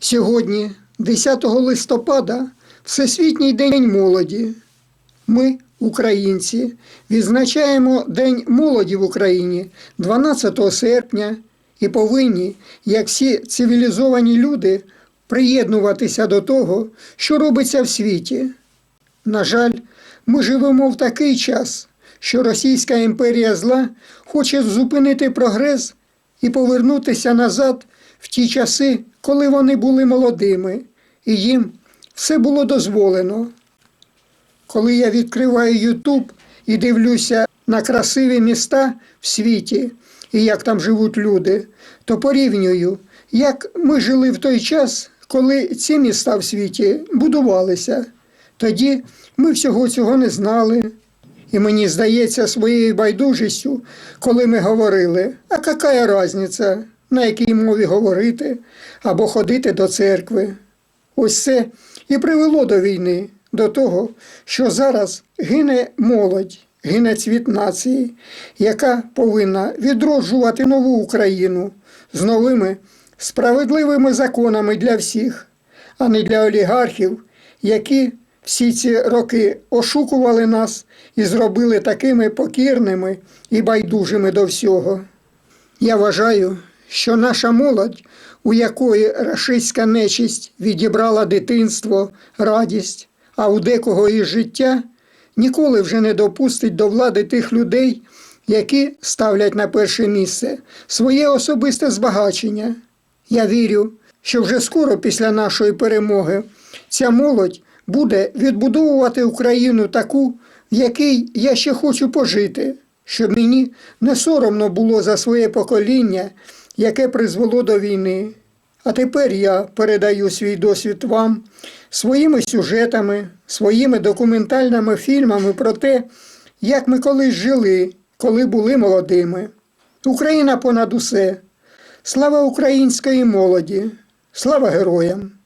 Сьогодні, 10 листопада, Всесвітній день молоді. Ми, українці, відзначаємо День молоді в Україні 12 серпня і повинні, як всі цивілізовані люди, приєднуватися до того, що робиться в світі. На жаль, ми живемо в такий час, що Російська імперія зла хоче зупинити прогрес і повернутися назад в ті часи, коли вони були молодими, і їм все було дозволено. Коли я відкриваю Ютуб і дивлюся на красиві міста в світі і як там живуть люди, то порівнюю, як ми жили в той час, коли ці міста в світі будувалися. Тоді ми всього цього не знали. І мені здається своєю байдужістю, коли ми говорили, а яка різниця, на якій мові говорити або ходити до церкви. Ось це і привело до війни, до того, що зараз гине молодь, гине цвіт нації, яка повинна відроджувати нову Україну з новими справедливими законами для всіх, а не для олігархів, які всі ці роки ошукували нас і зробили такими покірними і байдужими до всього. Я вважаю, що наша молодь, у якої рашистська нечисть відібрала дитинство, радість, а у декого і життя, ніколи вже не допустить до влади тих людей, які ставлять на перше місце своє особисте збагачення. Я вірю, що вже скоро після нашої перемоги ця молодь буде відбудовувати Україну таку, в якій я ще хочу пожити, щоб мені не соромно було за своє покоління, яке призвело до війни. А тепер я передаю свій досвід вам своїми сюжетами, своїми документальними фільмами про те, як ми колись жили, коли були молодими. Україна понад усе. Слава української молоді, слава героям!